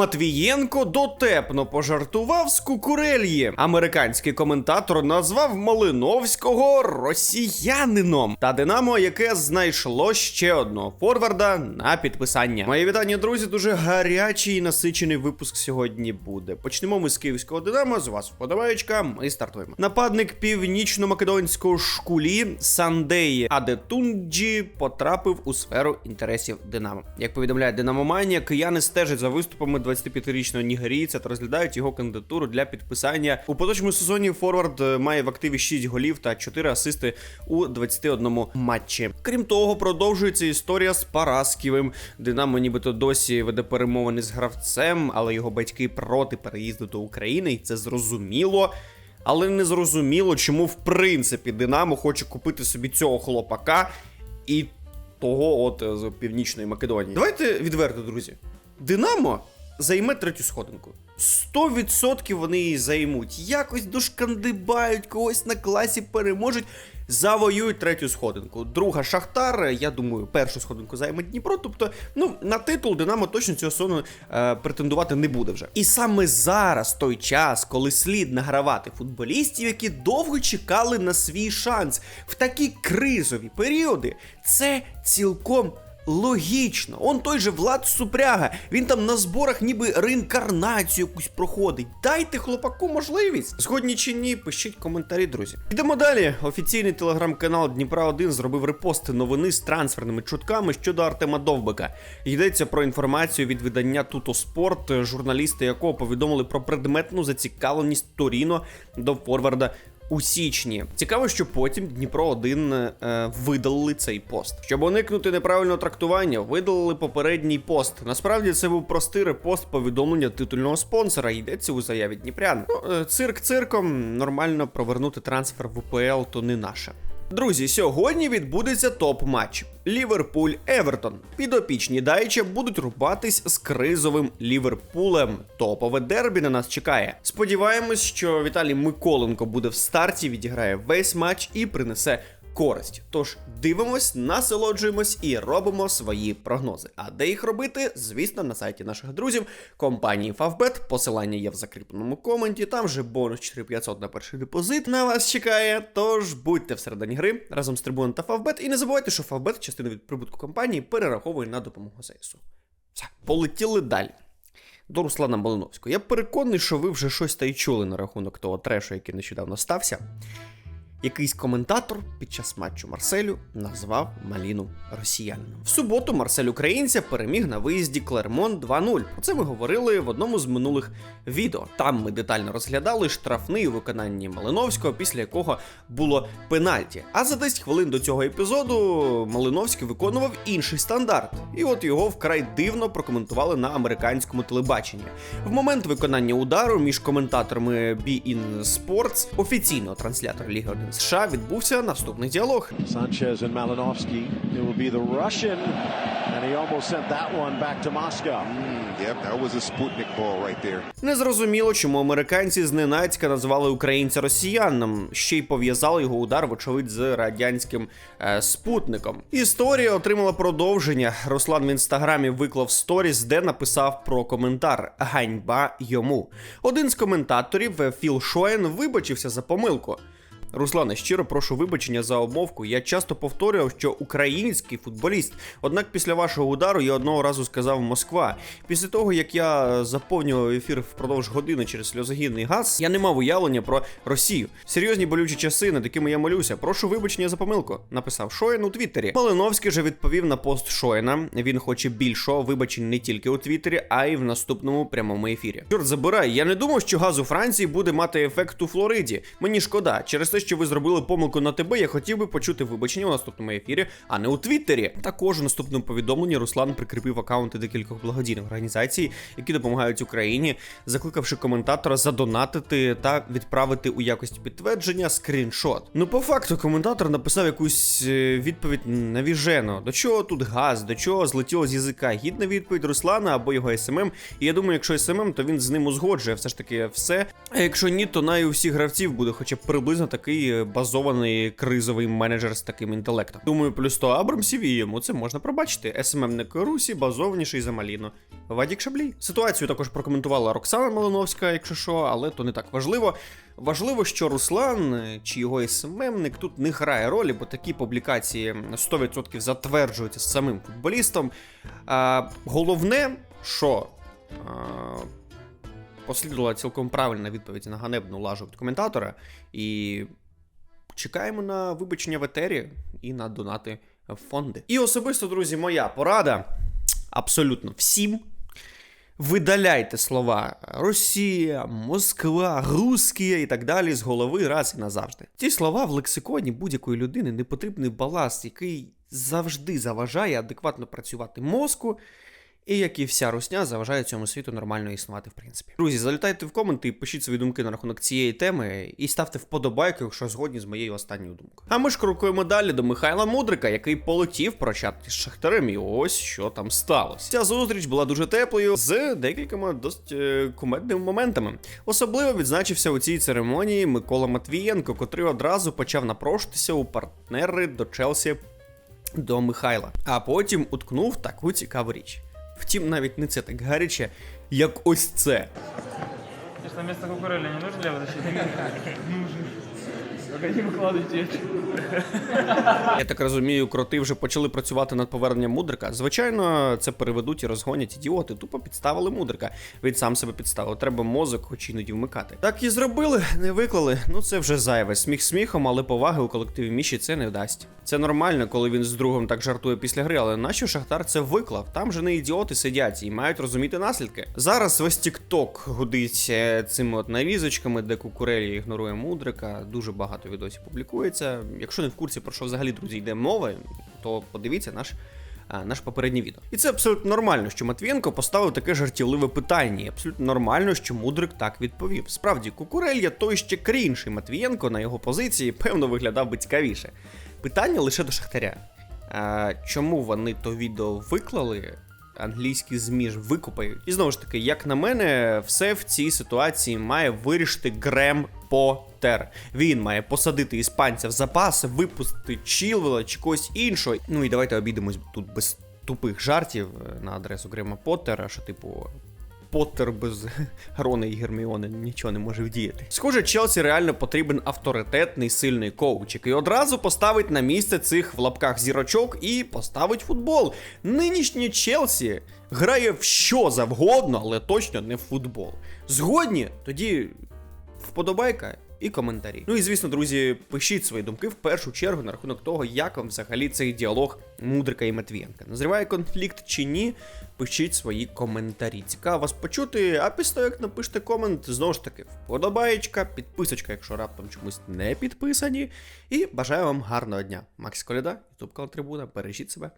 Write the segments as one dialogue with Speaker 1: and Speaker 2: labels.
Speaker 1: Матвієнко дотепно пожартував з кукурельї. Американський коментатор назвав Малиновського росіянином. Та Динамо, яке знайшло ще одного форварда на підписання. Мої вітання, друзі. Дуже гарячий і насичений випуск сьогодні буде. Почнемо ми з київського Динамо. З вас вподобаєчка. Ми стартуємо. Нападник північно-македонського шкулі Сандеї Адетунджі потрапив у сферу інтересів Динамо. Як повідомляє Динамо Манія, кияни стежать за виступами 25-річного нігерійця та розглядають його кандидатуру для підписання. У поточному сезоні Форвард е, має в активі 6 голів та 4 асисти у 21 матчі. Крім того, продовжується історія з Парасківим. Динамо нібито досі веде перемовини з гравцем, але його батьки проти переїзду до України, і це зрозуміло. Але не зрозуміло, чому в принципі Динамо хоче купити собі цього хлопака і того от е, з Північної Македонії. Давайте відверто, друзі. Динамо займе третю сходинку. 100% вони її займуть. Якось дошкандибають, когось на класі переможуть, завоюють третю сходинку. Друга Шахтар, я думаю, першу сходинку займе Дніпро. Тобто, ну, на титул Динамо точно цього сону е, претендувати не буде вже. І саме зараз той час, коли слід награвати футболістів, які довго чекали на свій шанс в такі кризові періоди, це цілком. Логічно, он той же Влад Супряга, він там на зборах ніби реінкарнацію якусь проходить. Дайте хлопаку можливість. Згодні чи ні, пишіть коментарі, друзі. Йдемо далі. Офіційний телеграм-канал Дніпра 1 зробив репости новини з трансферними чутками щодо Артема Довбика. Йдеться про інформацію від видання Туто Спорт, журналісти якого повідомили про предметну зацікавленість Торіно до форварда у січні. Цікаво, що потім Дніпро 1 е, видалили цей пост. Щоб уникнути неправильного трактування, видалили попередній пост. Насправді це був простий репост повідомлення титульного спонсора. Йдеться у заяві Дніпрян. Ну, е, цирк цирком, нормально провернути трансфер в УПЛ то не наше. Друзі, сьогодні відбудеться топ-матч. Ліверпуль Евертон. Підопічні дайче будуть рубатись з кризовим Ліверпулем. Топове дербі на нас чекає. Сподіваємось, що Віталій Миколенко буде в старті, відіграє весь матч і принесе користь. Тож дивимось, насолоджуємось і робимо свої прогнози. А де їх робити? Звісно, на сайті наших друзів компанії Favbet. Посилання є в закріпленому коменті. Там же бонус 4500 на перший депозит на вас чекає. Тож будьте всередині гри разом з Трибуном та Favbet. І не забувайте, що Favbet частину від прибутку компанії перераховує на допомогу ЗСУ. Все, полетіли далі. До Руслана Малиновського. Я переконаний, що ви вже щось та й чули на рахунок того трешу, який нещодавно стався. Якийсь коментатор під час матчу Марселю назвав Маліну росіянином. В суботу Марсель Українця переміг на виїзді Клермон 2-0. Про це ми говорили в одному з минулих відео. Там ми детально розглядали штрафний у виконанні Малиновського, після якого було пенальті. А за 10 хвилин до цього епізоду Малиновський виконував інший стандарт. І от його вкрай дивно прокоментували на американському телебаченні. В момент виконання удару між коментаторами Be-In Sports офіційного транслятора Ліги 1 США відбувся наступний діалог.
Speaker 2: Sanchez and Malinovsky. It will be the Russian, and he almost sent that one back to Moscow.
Speaker 3: Yep, that was a Sputnik ball right there.
Speaker 1: Незрозуміло, чому американці зненацька назвали українця росіянином, ще й пов'язали його удар, вочевидь, з радянським е, спутником. Історія отримала продовження. Руслан в інстаграмі виклав сторіс, де написав про коментар Ганьба йому. Один з коментаторів е, Філ Шоен вибачився за помилку. Руслане, щиро прошу вибачення за обмовку. Я часто повторював, що український футболіст. Однак після вашого удару я одного разу сказав Москва. Після того, як я заповнював ефір впродовж години через сльозогінний газ, я не мав уявлення про Росію. Серйозні болючі часи, над якими я молюся. Прошу вибачення за помилку, написав Шоєн у Твіттері. Малиновський же відповів на пост Шоєна. Він хоче більшого вибачень не тільки у Твіттері, а й в наступному прямому ефірі. Чорт забирай, я не думав, що газ у Франції буде мати ефект у Флориді. Мені шкода, через те, що ви зробили помилку на тебе, я хотів би почути вибачення у наступному ефірі, а не у Твіттері. Також у наступному повідомленні Руслан прикріпив акаунти декількох благодійних організацій, які допомагають Україні, закликавши коментатора задонатити та відправити у якості підтвердження скріншот. Ну, по факту, коментатор написав якусь е, відповідь навіжено. До чого тут газ, до чого злетіло з язика? Гідна відповідь Руслана або його СММ. І я думаю, якщо СММ, то він з ним узгоджує все ж таки все. А якщо ні, то най у всіх гравців буде хоча б приблизно такий такий е, базований кризовий менеджер з таким інтелектом. Думаю, плюс 100 Абрамсів і йому це можна пробачити. СММник Русі базованіший за Маліно. Вадік Шаблій. Ситуацію також прокоментувала Роксана Малиновська, якщо що, але то не так важливо. Важливо, що Руслан е, чи його СММник тут не грає ролі, бо такі публікації 100% затверджуються самим футболістом. А, головне, що а, послідувала цілком правильна відповідь на ганебну лажу від коментатора. І чекаємо на вибачення в етері і на донати в фонди. І особисто, друзі, моя порада абсолютно всім. Видаляйте слова Росія, Москва, Русські і так далі з голови раз і назавжди. Ці слова в лексиконі будь-якої людини не потрібний баласт, який завжди заважає адекватно працювати мозку, і як і вся русня заважає цьому світу нормально існувати, в принципі. Друзі, залітайте в коменти пишіть свої думки на рахунок цієї теми, і ставте вподобайку, якщо згодні з моєю останньою думкою. А ми ж крокуємо далі до Михайла Мудрика, який полетів прощатися з Шахтарем, і ось що там сталося. Ця зустріч була дуже теплою з декількома досить е, кумедними моментами. Особливо відзначився у цій церемонії Микола Матвієнко, котрий одразу почав напрошуватися у партнери до Челсі до Михайла, а потім уткнув таку цікаву річ. Втім, навіть не це так гаряче, як ось це.
Speaker 4: Ти ж на місце кукурелі не нужен для защитник? Нужен.
Speaker 1: Я так розумію, кроти вже почали працювати над поверненням мудрика. Звичайно, це переведуть і розгонять ідіоти. Тупо підставили мудрика. Він сам себе підставив. Треба мозок, хоч іноді вмикати. Так і зробили, не виклали. Ну це вже зайве. Сміх сміхом, але поваги у колективі Міші це не дасть. Це нормально, коли він з другом так жартує після гри, але нащо Шахтар це виклав? Там же не ідіоти сидять і мають розуміти наслідки. Зараз весь TikTok гудить е, цими от нарізочками, де кукурелі ігнорує мудрика. Дуже багато відосів публікується. Якщо не в курсі про що взагалі друзі йде мова, то подивіться наш. Наш попереднє відео. І це абсолютно нормально, що Матвієнко поставив таке жартівливе питання. І абсолютно нормально, що Мудрик так відповів. Справді, Кукурелья той ще крінший Матвієнко на його позиції, певно, виглядав би цікавіше. Питання лише до Шахтаря. А, чому вони то відео виклали? Англійські ЗМІ ж викупають. І знову ж таки, як на мене, все в цій ситуації має вирішити Грем Потер. Він має посадити іспанця в запас, випустити Чілвела чи когось іншого. Ну і давайте обійдемось тут без тупих жартів е, на адресу Грема Поттера, що типу. Поттер без Рона і Герміони нічого не може вдіяти. Схоже, Челсі реально потрібен авторитетний сильний коуч, який одразу поставить на місце цих в лапках зірочок і поставить футбол. Нинішнє Челсі грає в що завгодно, але точно не в футбол. Згодні? Тоді вподобайка і коментарі. Ну і звісно, друзі, пишіть свої думки в першу чергу на рахунок того, як вам взагалі цей діалог Мудрика і Матвієнка. Назріває конфлікт чи ні? Пишіть свої коментарі. Цікаво вас почути. А після того, як напишете комент, знову ж таки, вподобаєчка, підписочка, якщо раптом чомусь не підписані. І бажаю вам гарного дня. Макс Коляда, ютуб Трибуна. Бережіть себе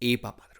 Speaker 1: і па-па.